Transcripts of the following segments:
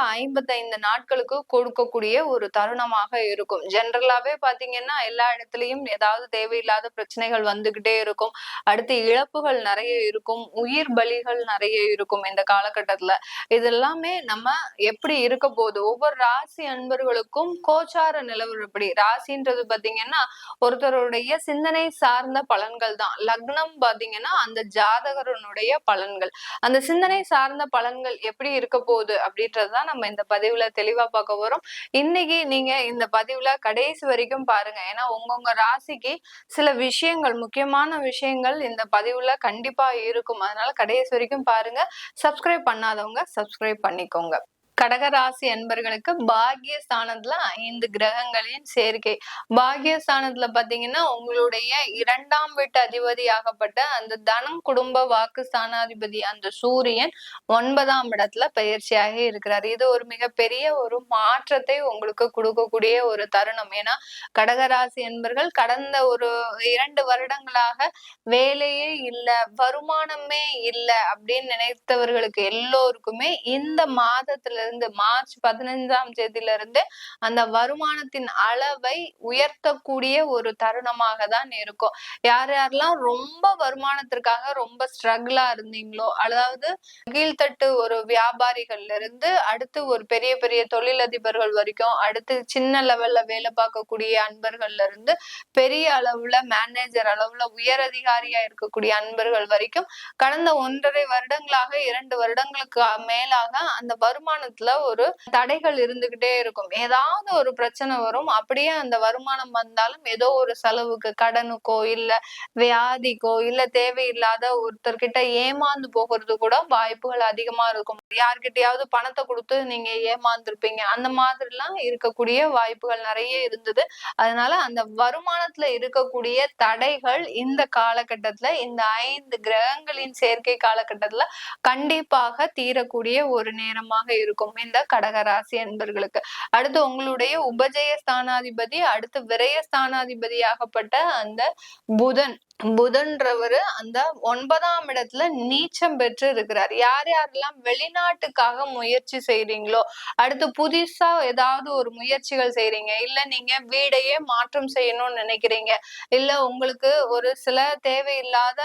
ஐம்பத்தைந்து நாட்களுக்கு கொடுக்கக்கூடிய ஒரு தருணமாக இருக்கும். ஜென்ரலாவே பாத்தீங்கன்னா எல்லா இடத்துலயும் ஏதாவது தேவையில்லாத பிரச்சனைகள் வந்துகிட்டே இருக்கும். அடுத்து இழப்புகள் நிறைய இருக்கும். உயிர் பலிகள் நிறைய இருக்கும் இந்த காலகட்டத்துல. இதெல்லாமே நம்ம எப்படி இருக்க போகுது? ஒவ்வொரு ராசி அன்பர்களுக்கும் கோச்சார நிலவரப்படி ராசின்றது பாத்தீங்கன்னா ஒருத்தருடைய சிந்தனை சார்ந்த பலன்கள் தான். லக்னம் பாத்தீங்கன்னா அந்த ஜாதகரனுடைய பலன்கள். அந்த சிந்தனை சார்ந்த பலன்கள் எப்படி இருக்க போகுது அப்படின்றதுதான் நம்ம இந்த பதிவுல தெளிவா பார்க்க போறோம். இன்னைக்கு நீங்க இந்த பதிவுல கடைசி வரைக்கும் பாருங்க. ஏன்னா உங்கவுங்க ராசிக்கு சில விஷயங்கள் முக்கியமான விஷயங்கள் இந்த பதிவுல கண்டிப்பா இருக்கும். அதனால கடைசி வரைக்கும் பாருங்க. சப்ஸ்கிரைப் பண்ணாதவங்க சப்ஸ்கிரைப் பண்ணிக்கோங்க. கடகராசி அன்பர்களுக்கு பாகியஸ்தானத்துல ஐந்து கிரகங்களின் சேர்க்கை. பாகியஸ்தானத்துல பாத்தீங்கன்னா உங்களுடைய இரண்டாம் வீட்டு அதிபதியாகப்பட்ட அந்த தனம் குடும்ப வாக்கு ஸ்தானாதிபதி அந்த சூரியன் ஒன்பதாம் இடத்துல பயிற்சியாக இருக்கிறார். இது ஒரு மிகப்பெரிய ஒரு மாற்றத்தை உங்களுக்கு கொடுக்கக்கூடிய ஒரு தருணம். ஏன்னா கடகராசி என்பர்கள் கடந்த ஒரு இரண்டு வருடங்களாக வேலையே இல்லை வருமானமே இல்லை அப்படின்னு நினைத்தவர்களுக்கு எல்லோருக்குமே இந்த மாதத்துல இருந்து மார்ச் பதினைஞ்சாம் தேதியில இருந்து அந்த வருமானத்தின் அளவை உயர்த்தக்கூடிய ஒரு தருணமாக தான் இருக்கும். யார் யாரெல்லாம் ரொம்ப வருமானத்திற்காக ரொம்ப ஸ்ட்ரகிளா இருந்தீங்களோ அதாவது கீழ்த்தட்டு ஒரு வியாபாரிகள்ல இருந்து அடுத்து ஒரு பெரிய பெரிய தொழிலதிபர்கள் வரைக்கும் அடுத்து சின்ன லெவல்ல வேலை பார்க்கக்கூடிய அன்பர்கள்ல இருந்து பெரிய அளவுல மேனேஜர் அளவுல உயர் அதிகாரியா இருக்கக்கூடிய அன்பர்கள் வரைக்கும் கடந்த ஒன்றரை வருடங்களாக இரண்டு வருடங்களுக்கு மேலாக அந்த வருமானத்தை வருமானத்துல ஒரு தடைகள் இருந்துகிட்டே இருக்கும். ஏதாவது ஒரு பிரச்சனை வரும் அப்படியே அந்த வருமானம் வந்தாலும் ஏதோ ஒரு செலவுக்கு கடனுக்கோ இல்ல வியாதிக்கோ இல்ல தேவையில்லாத ஒருத்தர்கிட்ட ஏமாந்து போகிறது கூட வாய்ப்புகள் அதிகமா இருக்கும். யார்கிட்டயாவது பணத்தை கொடுத்து நீங்க ஏமாந்துருப்பீங்க. அந்த மாதிரி எல்லாம் இருக்கக்கூடிய வாய்ப்புகள் நிறைய இருந்தது. அதனால அந்த வருமானத்துல இருக்கக்கூடிய தடைகள் இந்த காலகட்டத்துல இந்த ஐந்து கிரகங்களின் சேர்க்கை காலகட்டத்துல கண்டிப்பாக தீரக்கூடிய ஒரு நேரமாக இருக்கும். இருக்கும் இந்த கடகராசி என்பர்களுக்கு அடுத்து உங்களுடைய உபஜய ஸ்தானாதிபதி அடுத்து விரய ஸ்தானாதிபதியாகப்பட்ட அந்த புதன். புதன்றவர் அந்த ஒன்பதாம் இடத்துல நீச்சம் பெற்று இருக்கிறார். யார் யாரெல்லாம் வெளிநாட்டுக்காக முயற்சி செய்றீங்களோ அடுத்து புதுசா ஏதாவது ஒரு முயற்சிகள் செய்றீங்க இல்ல நீங்க வீடையே மாற்றம் செய்யணும்னு நினைக்கிறீங்க இல்ல உங்களுக்கு ஒரு சில தேவையில்லாத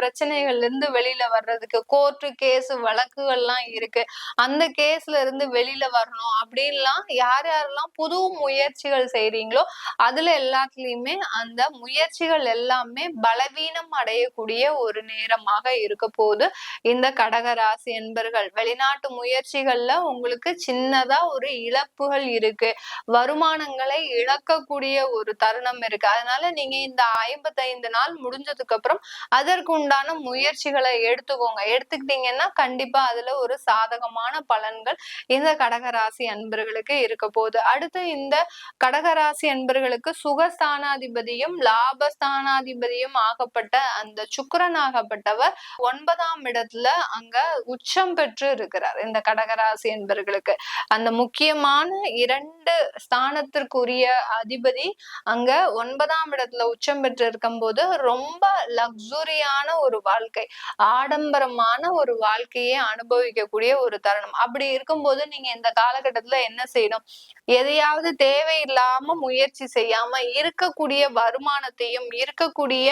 பிரச்சனைகள்ல இருந்து வெளியில வர்றதுக்கு கோர்ட்டு கேஸ் வழக்குகள்லாம் இருக்கு. அந்த கேஸ்ல இருந்து வெளியில வரணும். அப்படின்லாம் யார் யாரெல்லாம் புது முயற்சிகள் செய்றீங்களோ அதுல எல்லாத்துலயுமே அந்த முயற்சிகள் எல்லாமே பலவீனம் அடையக்கூடிய ஒரு நேரமாக இருக்க போது இந்த கடகராசி என்பர்கள் வெளிநாட்டு முயற்சிகள்ல உங்களுக்கு சின்னதா ஒரு இழப்புகள் இருக்கு. வருமானங்களை இழக்கக்கூடிய ஒரு தருணம் இருக்கு. அதனால நீங்க இந்த ஐம்பத்தைந்து நாள் முடிஞ்சதுக்கு அப்புறம் அதற்கு உண்டான முயற்சிகளை எடுத்துக்கோங்க. எடுத்துக்கிட்டீங்கன்னா கண்டிப்பா அதுல ஒரு சாதகமான பலன்கள் இந்த கடகராசி அன்பர்களுக்கு இருக்க போகுது. அடுத்து இந்த கடகராசி அன்பர்களுக்கு சுகஸ்தானாதிபதியும் லாபஸ்தானாதிபதியும் அதிபதியும் ஆகப்பட்ட அந்த சுக்கரன் ஆகப்பட்டவர் ஒன்பதாம் இடத்துல அங்க உச்சம் பெற்று இருக்கிறார். இந்த கடகராசி என்பர்களுக்கு. அந்த முக்கியமான இரண்டு ஸ்தானத்திற்குரிய அதிபதி அங்க ஒன்பதாம் இடத்துல உச்சம் பெற்று இருக்கும் போது ரொம்ப லக்ஸுரியான ஒரு வாழ்க்கை ஆடம்பரமான ஒரு வாழ்க்கையை அனுபவிக்கக்கூடிய ஒரு தருணம். அப்படி இருக்கும்போது நீங்க இந்த காலகட்டத்துல என்ன செய்யணும்? எதையாவது தேவையில்லாம முயற்சி செய்யாம இருக்கக்கூடிய வருமானத்தையும் இருக்கக்கூடிய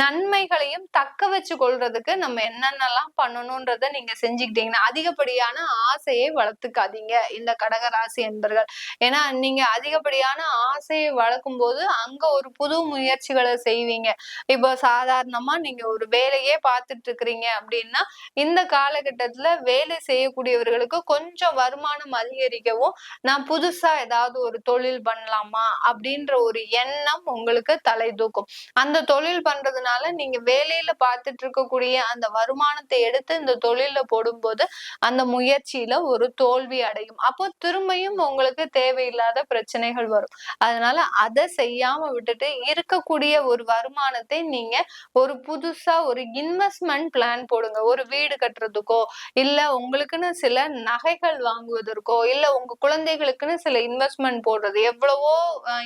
நன்மைகளையும் தக்க வச்சு கொள்றதுக்கு நம்ம என்னென்னலாம் பண்ணணும்ன்றத நீங்க செஞ்சுக்கிட்டீங்கன்னா அதிகப்படியான ஆசையை வளர்த்துக்காதீங்க இந்த கடகராசி என்பர்கள். ஏன்னா நீங்க அதிகப்படியான ஆசையை வளர்க்கும் போது அங்க ஒரு புது முயற்சிகளை செய்வீங்க. இப்போ சாதாரணமா நீங்க ஒரு வேலையே பார்த்துட்டு இருக்கிறீங்க அப்படின்னா இந்த காலகட்டத்துல வேலை செய்யக்கூடியவர்களுக்கு கொஞ்சம் வருமானம் அதிகரிக்கவும் நான் புதுசா ஏதாவது ஒரு தொழில் பண்ணலாமா அப்படின்ற ஒரு எண்ணம் உங்களுக்கு தலை தூக்கும். அந்த தொழில் பண்றதுனால நீங்க வேலையில பார்த்துட்டு இருக்கக்கூடிய அந்த வருமானத்தை எடுத்து இந்த தொழில போடும்போது அந்த முயற்சியில ஒரு தோல்வி அடையும். அப்போ திரும்பியும் உங்களுக்கு தேவையில்லாத பிரச்சனைகள் வரும். அதனால அதை செய்யாம விட்டுட்டு இருக்கக்கூடிய ஒரு வருமானத்தை நீங்க ஒரு புதுசா ஒரு இன்வெஸ்ட்மெண்ட் பிளான் போடுங்க. ஒரு வீடு கட்டுறதுக்கோ இல்ல உங்களுக்குன்னு சில நகைகள் வாங்குவதற்கோ இல்ல உங்க குழந்தைகளுக்குன்னு சில இன்வெஸ்ட்மெண்ட் போடுறது. எவ்வளவோ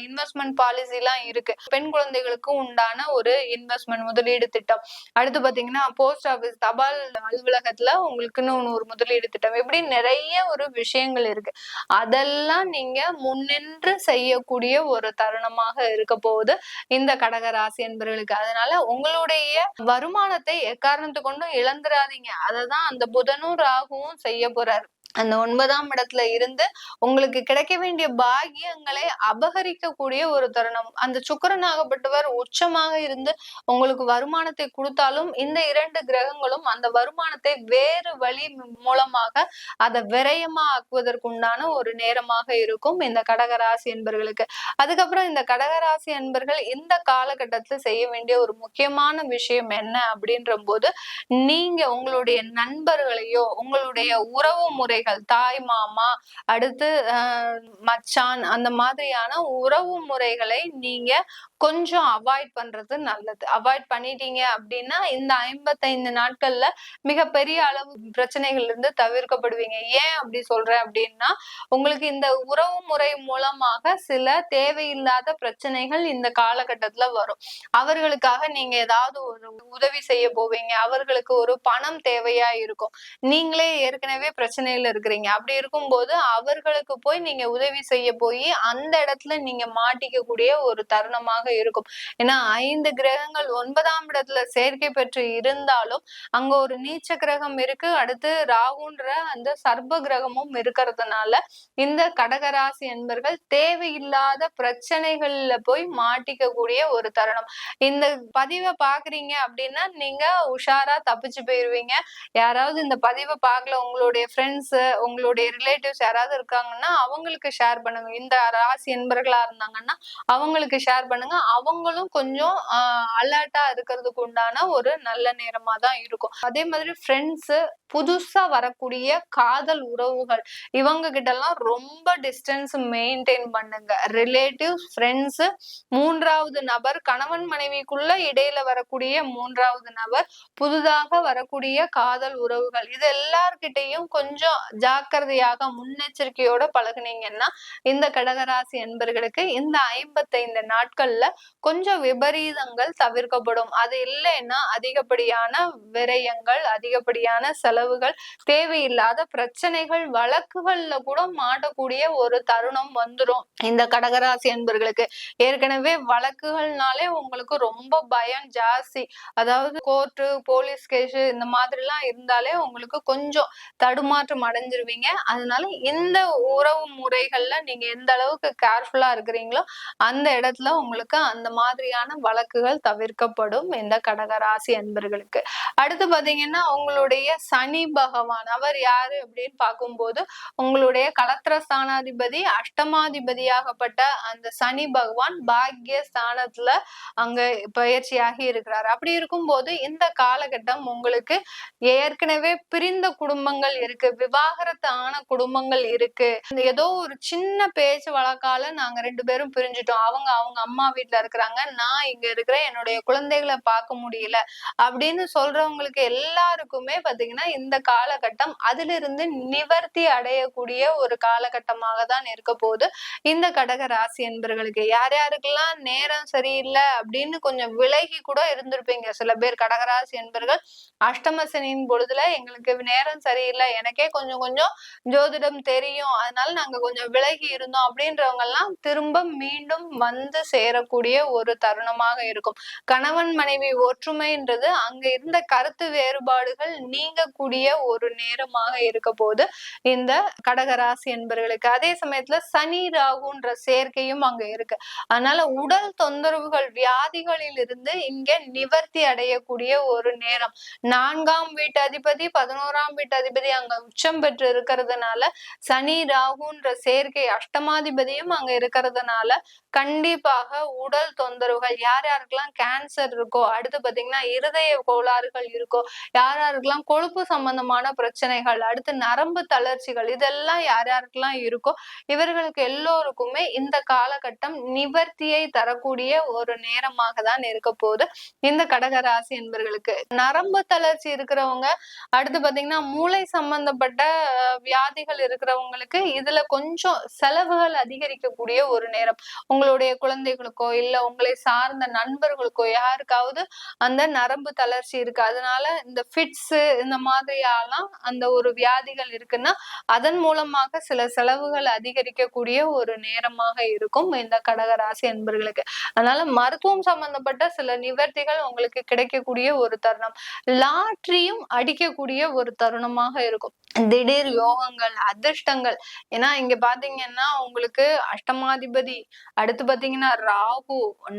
இன்வெஸ்ட்மெண்ட் பாலிசி எல்லாம் இருக்கு. பெண் குழந்தைகளுக்கு உண்டான ஒரு இன்வெஸ்ட்மெண்ட் முதலீடு திட்டம். அடுத்து பாத்தீங்கன்னா போஸ்ட் ஆபீஸ் தபால் அலுவலகத்துல உங்களுக்குன்னு ஒரு முதலீடு திட்டம். இப்படி நிறைய ஒரு விஷயங்கள் இருக்கு. அதெல்லாம் நீங்க முன்னின்று செய்யக்கூடிய ஒரு தருணமாக இருக்க போகுது இந்த கடக ராசி என்பவர்களுக்கு அதனால உங்களுடைய வருமானத்தை எக்காரணத்து கொண்டும் இழந்துடாதீங்க அததான் அந்த புதனும் ராகுவும் செய்ய போறாரு. அந்த ஒன்பதாம் இடத்துல இருந்து உங்களுக்கு கிடைக்க வேண்டிய பாகியங்களை அபகரிக்கக்கூடிய ஒரு தருணம். அந்த சுக்கரனாகப்பட்டவர் உச்சமாக இருந்து உங்களுக்கு வருமானத்தை கொடுத்தாலும் இந்த இரண்டு கிரகங்களும் அந்த வருமானத்தை வேறு வழி மூலமாக அதை விரயமா ஆக்குவதற்குண்டான ஒரு நேரமாக இருக்கும் இந்த கடகராசி என்பர்களுக்கு. அதுக்கப்புறம் இந்த கடகராசி என்பர்கள் இந்த காலகட்டத்தில் செய்ய வேண்டிய ஒரு முக்கியமான விஷயம் என்ன அப்படின்ற போது நீங்க உங்களுடைய நண்பர்களையோ உங்களுடைய உறவு முறை முறைகள் தாய் மாமா அடுத்து மச்சான் அந்த மாதிரியான உறவு முறைகளை நீங்க கொஞ்சம் அவாய்ட் பண்றது நல்லது. அவாய்ட் பண்ணிட்டீங்க அப்படின்னா இந்த ஐம்பத்தைந்து நாட்கள்ல மிகப்பெரிய அளவு பிரச்சனைகள் இருந்து தவிர்க்கப்படுவீங்க. ஏன் அப்படி சொல்றேன் அப்படின்னா உங்களுக்கு இந்த உறவு முறை மூலமாக சில தேவையில்லாத பிரச்சனைகள் இந்த காலகட்டத்துல வரும். அவர்களுக்காக நீங்க ஏதாவது ஒரு உதவி செய்ய போவீங்க. அவர்களுக்கு ஒரு பணம் தேவையா இருக்கும். நீங்களே ஏற்கனவே பிரச்சனையில இருக்கிறீங்க. அப்படி இருக்கும்போது அவர்களுக்கு போய் நீங்க உதவி செய்ய போய் அந்த இடத்துல நீங்க மாட்டிக்க கூடிய ஒரு தருணமாக இருக்கும். ஏன்னா ஐந்து கிரகங்கள் ஒன்பதாம் இடத்துல சேர்க்கை பெற்று இருந்தாலும் அங்க ஒரு நீச்ச கிரகம் இருக்கு. அடுத்து ராகுன்ற அந்த சர்ப கிரகமும் இருக்கிறதுனால இந்த கடகராசி என்பர்கள் தேவையில்லாத பிரச்சனைகள்ல போய் மாட்டிக்க கூடிய ஒரு தருணம். இந்த பதிவை பாக்குறீங்க அப்படின்னா நீங்க உஷாரா தப்பிச்சு போயிருவீங்க. யாராவது இந்த பதிவை பார்க்கல உங்களுடைய ஃப்ரெண்ட்ஸ் உங்களுடைய ரிலேட்டிவ்ஸ் யாராவது இருக்காங்கன்னா அவங்களுக்கு ஷேர் பண்ணுங்க. இந்த ராசி என்பர்களா இருந்தாங்கன்னா அவங்களுக்கு ஷேர் பண்ணுங்க. அவங்களும் கொஞ்சம் அலர்ட்டா இருக்கிறதுக்கு உண்டான ஒரு நல்ல நேரமா தான் இருக்கும். அதே மாதிரி ஃப்ரெண்ட்ஸ் புதுசா வரக்கூடிய காதல் உறவுகள் இவங்க கிட்ட எல்லாம் ரொம்ப டிஸ்டன்ஸ் மெயின்டைன் பண்ணுங்க. ரிலேட்டிவ் ஃப்ரெண்ட்ஸ் மூன்றாவது நபர் கணவன் மனைவிக்குள்ள இடையில வரக்கூடிய மூன்றாவது நபர் புதுதாக வரக்கூடிய காதல் உறவுகள். இது எல்லார்கிட்டையும் கொஞ்சம் ஜாக்கிரதையாக முன்னெச்சரிக்கையோட பழகுனீங்கன்னா இந்த கடகராசி என்பர்களுக்கு இந்த ஐம்பத்தைந்து நாட்கள்ல கொஞ்சம் விபரீதங்கள் தவிர்க்கப்படும். அது இல்லைன்னா அதிகப்படியான விரயங்கள் அதிகப்படியான செலவுகள் தேவையில்லாத பிரச்சனைகள் வழக்குகள்ல கூட மாட்டக்கூடிய ஒரு தருணம் வந்துடும் இந்த கடகராசி என்பர்களுக்கு ஏற்கனவே வழக்குகள்னாலே உங்களுக்கு ரொம்ப பயம் ஜாஸ்தி. அதாவது கோர்ட்டு போலீஸ் கேஸ் இந்த மாதிரிலாம் இருந்தாலே உங்களுக்கு கொஞ்சம் தடுமாற்றம் அடைஞ்சிருவீங்க. அதனால இந்த உறவு முறைகள்ல நீங்க எந்த அளவுக்கு கேர்ஃபுல்லா இருக்கிறீங்களோ அந்த இடத்துல உங்களுக்கு அந்த மாதிரியான வழக்குகள் தவிர்க்கப்படும் இந்த கடகராசி அன்பர்களுக்கு. அடுத்து பாத்தீங்கன்னா உங்களுடைய சனி பகவான் அவர் யாரு அப்படின்னு பார்க்கும்போது உங்களுடைய கலத்திர ஸ்தானாதிபதி அஷ்டமாதிபதியாகப்பட்ட அந்த சனி பகவான் பாக்கிய ஸ்தானத்துல அங்க பயிற்சியாகி இருக்கிறார். அப்படி இருக்கும்போது இந்த காலகட்டம் உங்களுக்கு ஏற்கனவே பிரிந்த குடும்பங்கள் இருக்கு விவாகரத்து ஆன குடும்பங்கள் இருக்கு. ஏதோ ஒரு சின்ன பேச்சு வழக்கால நாங்க ரெண்டு பேரும் பிரிஞ்சுட்டோம். அவங்க அவங்க அம்மா வீட்டுல இருக்கிறாங்க. நான் இங்க இருக்கிற என்னுடைய குழந்தைகளை பார்க்க முடியல. அப்படின்னு சொல்றவங்களுக்கு எல்லாருக்குமே பாத்தீங்கன்னா இந்த காலகட்டம் அதிலிருந்து நிவர்த்தி அடையக்கூடிய ஒரு காலகட்டமாக தான் இருக்க போகுது. இந்த கடக ராசி என்பர்களுக்கு யார் யாருக்கெல்லாம் நேரம் சரியில்லை அப்படின்னு கொஞ்சம் விலகி கூட இருந்திருப்பீங்க. சில பேர் கடகராசி என்பர்கள் அஷ்டம சனியின் பொழுதுல எங்களுக்கு நேரம் சரியில்லை. எனக்கே கொஞ்சம் கொஞ்சம் ஜோதிடம் தெரியும். அதனால நாங்க கொஞ்சம் விலகி இருந்தோம் அப்படின்றவங்க எல்லாம் திரும்ப மீண்டும் வந்து சேரக்கூடிய ஒரு தருணமாக இருக்கும். கணவன் மனைவி ஒற்றுமைன்றது அங்க இருந்த கருத்து வேறுபாடுகள் நீங்கக்கூடிய ஒரு நேரமாக இருக்க போது இந்த கடகராசி என்பவர்களுக்கு அதே சமயத்துல சனி ராகுன்ற சேர்க்கையும் அங்க இருக்கு. அதனால உடல் தொந்தரவுகள் வியாதிகளில் இருந்து இங்க நிவர்த்தி அடையக்கூடிய ஒரு நேரம். நான்காம் வீட்டு அதிபதி பதினோராம் வீட்டு அதிபதி அங்க உச்சம் பெற்று இருக்கிறதுனால சனி ராகுன்ற சேர்க்கை அஷ்டமாதிபதியும் அங்க இருக்கிறதுனால கண்டிப்பாக உடல் தொந்தரவுகள் யார் யாருக்கெல்லாம் கேன்சர் இருக்கோ அடுத்து பாத்தீங்கன்னா இருதய கோளாறுகள் இருக்கோ யார் யாருக்கெல்லாம் கொழுப்பு சம்பந்தமான பிரச்சனைகள் அடுத்து நரம்பு தளர்ச்சிகள் இதெல்லாம் யார் யாருக்கெல்லாம் இருக்கோ இவர்களுக்கு எல்லோருக்குமே இந்த காலகட்டம் நிவர்த்தியை தரக்கூடிய ஒரு நேரமாக தான் இருக்க போகுது. இந்த கடகராசி என்பவர்களுக்கு நரம்பு தளர்ச்சி இருக்கிறவங்க அடுத்து பாத்தீங்கன்னா மூளை சம்பந்தப்பட்ட வியாதிகள் இருக்கிறவங்களுக்கு இதுல கொஞ்சம் செலவுகள் அதிகரிக்கக்கூடிய ஒரு நேரம். உங்களுடைய குழந்தைகளுக்கோ இல்ல உங்களை சார்ந்த நண்பர்களுக்கோ யாருக்காவது அந்த நரம்பு தளர்ச்சி இருக்கு. அதனால இந்த ஃபிட்ஸ் இந்த மாதிரியெல்லாம் அந்த ஒரு வியாதிகள் இருக்குன்னா அதன் மூலமாக சில செலவுகள் அதிகரிக்கக்கூடிய ஒரு நேரமாக இருக்கும் இந்த கடகராசி அன்பர்களுக்கு. அதனால மருத்துவம் சம்பந்தப்பட்ட சில நிவர்த்திகள் உங்களுக்கு கிடைக்கக்கூடிய ஒரு தருணம். லாட்ரியும் அடிக்கக்கூடிய ஒரு தருணமாக இருக்கும். திடீர் யோகங்கள் அதிர்ஷ்டங்கள். ஏன்னா இங்க பாத்தீங்கன்னா உங்களுக்கு அஷ்டமாதிபதி அடுத்து பாத்தீங்கன்னா ராகு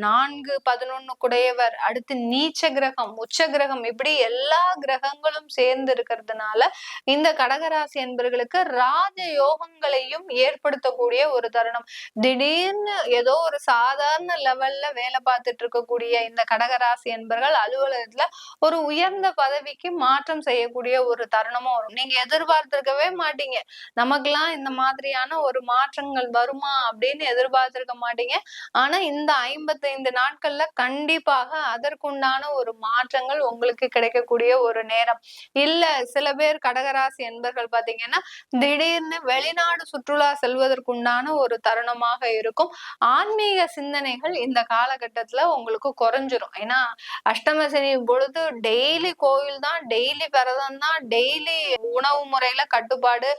நான்கு பதினொன்னு குடையவர் அடுத்து நீச்ச கிரகம் உச்ச கிரகம் இப்படி எல்லா கிரகங்களும் சேர்ந்து இருக்கிறதுனால இந்த கடகராசி என்பர்களுக்கு ராஜ யோகங்களையும் ஏற்படுத்தக்கூடிய ஒரு தருணம். திடீர்னு ஏதோ ஒரு சாதாரண லெவல்ல வேலை பார்த்துட்டு இருக்கக்கூடிய இந்த கடகராசி என்பர்கள் அலுவலகத்துல ஒரு உயர்ந்த பதவிக்கு மாற்றம் செய்யக்கூடிய ஒரு தருணமும் வரும். நீங்க எதிர்பார்த்திருக்கவே மாட்டீங்க. நமக்கெல்லாம் இந்த மாதிரியான ஒரு மாற்றங்கள் வருமா அப்படின்னு எதிர்பார்த்திருக்க மாட்டீங்க. ஆனா இந்த ஐம்பத்தைந்து நாட்கள்ல கண்டிப்பாக அதற்குண்டான ஒரு மாற்றங்கள் உங்களுக்கு கிடைக்கக்கூடிய ஒரு நேரம். இல்ல சில பேர் கடகராசி என்பர்கள் பாத்தீங்கன்னா திடீர்னு வெளிநாடு சுற்றுலா செல்வதற்குண்டான ஒரு தருணமாக இருக்கும். ஆன்மீக சிந்தனைகள் இந்த காலகட்டத்துல உங்களுக்கு குறைஞ்சிரும். ஏன்னா அஷ்டம சனி பொழுது டெய்லி கோயில் தான் டெய்லி விரதம் தான் டெய்லி உணவு முறையில கட்டுப்பாடு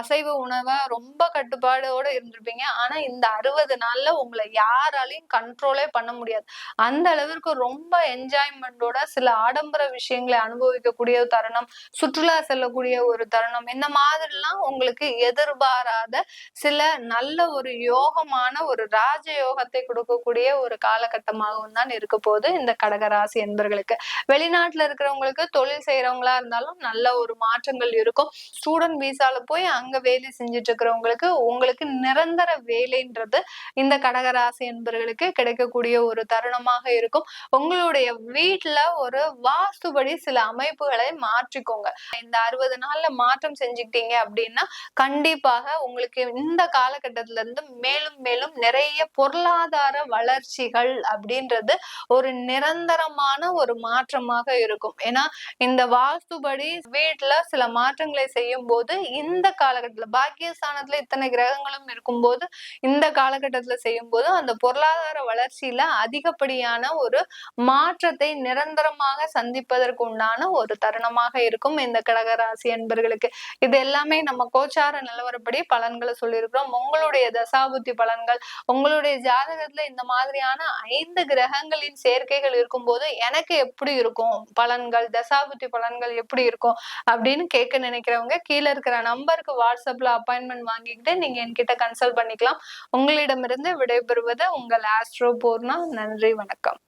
அசைவ உணவை ரொம்ப கட்டுப்பாடோட இருந்திருப்பீங்க. ஆனா இந்த அறுபது நாள்ல உங்களை யாராலையும் கண்ட்ரோலே பண்ண முடியாது. அந்த அளவிற்கு ரொம்ப என்ஜாய்மெண்டோட சில ஆடம்பர விஷயங்களை அனுபவிக்கக்கூடிய தருணம் சுற்றுலா செல்லக்கூடிய ஒரு தருணம் இந்த மாதிரிலாம் உங்களுக்கு எதிர்பாராத சில நல்ல ஒரு யோகமான ஒரு ராஜ யோகத்தை கொடுக்கக்கூடிய ஒரு காலகட்டமாகவும் தான் இருக்க போது இந்த கடகராசி என்பர்களுக்கு. வெளிநாட்டுல இருக்கிறவங்களுக்கு தொழில் செய்யறவங்களா இருந்தாலும் நல்ல ஒரு மாற்றங்கள் இருக்கும். ஸ்டூடெண்ட் விசால போய் அங்க வேலை செஞ்சுட்டு இருக்கிறவங்களுக்கு உங்களுக்கு நிரந்தர வேலைன்றது இந்த கடகராசி என்பர்கள் உங்களுக்கு கிடைக்கக்கூடிய ஒரு தருணமாக இருக்கும். உங்களுடைய வீட்டுல ஒரு வாஸ்துபடி சில அமைப்புகளை மாற்றிக்கோங்க. இந்த அறுபது நாள்ல மாற்றம் செஞ்சுக்கிட்டீங்க அப்படின்னா கண்டிப்பாக உங்களுக்கு இந்த காலகட்டத்துல இருந்து மேலும் மேலும் நிறைய பொருளாதார வளர்ச்சிகள் அப்படின்றது ஒரு நிரந்தரமான ஒரு மாற்றமாக இருக்கும். ஏன்னா இந்த வாஸ்துபடி வீட்டுல சில மாற்றங்களை செய்யும் போது இந்த காலகட்டத்துல பாக்கியஸ்தானத்துல இத்தனை கிரகங்களும் இருக்கும்போது இந்த காலகட்டத்துல செய்யும் போது அந்த பொருளாதார வளர்ச்சியில அதிகப்படியான ஒரு மாற்றத்தை நிரந்தரமாக சந்திப்பதற்கு உண்டான ஒரு தருணமாக இருக்கும் இந்த கடகராசி என்பர்களுக்கு இது எல்லாமே நம்ம கோச்சார நிலவரப்படி பலன்களை சொல்லியிருக்கிறோம். உங்களுடைய தசாபுத்தி பலன்கள் உங்களுடைய ஜாதகத்துல இந்த மாதிரியான ஐந்து கிரகங்களின் சேர்க்கைகள் இருக்கும்போது எனக்கு எப்படி இருக்கும்? பலன்கள் தசாபுத்தி பலன்கள் எப்படி இருக்கும்? அப்படின்னு கேட்க நினைக்கிறவங்க கீழே இருக்கிற நம்பருக்கு வாட்ஸ்அப்ல அப்பாயின்மெண்ட் வாங்கிக்கிட்டு நீங்க என்கிட்ட கன்சல்ட் பண்ணிக்கலாம். உங்களிடமிருந்து விடைபெறுவது உங்கள் ஆஸ்ட்ரோ போர்னா நன்றி வணக்கம்.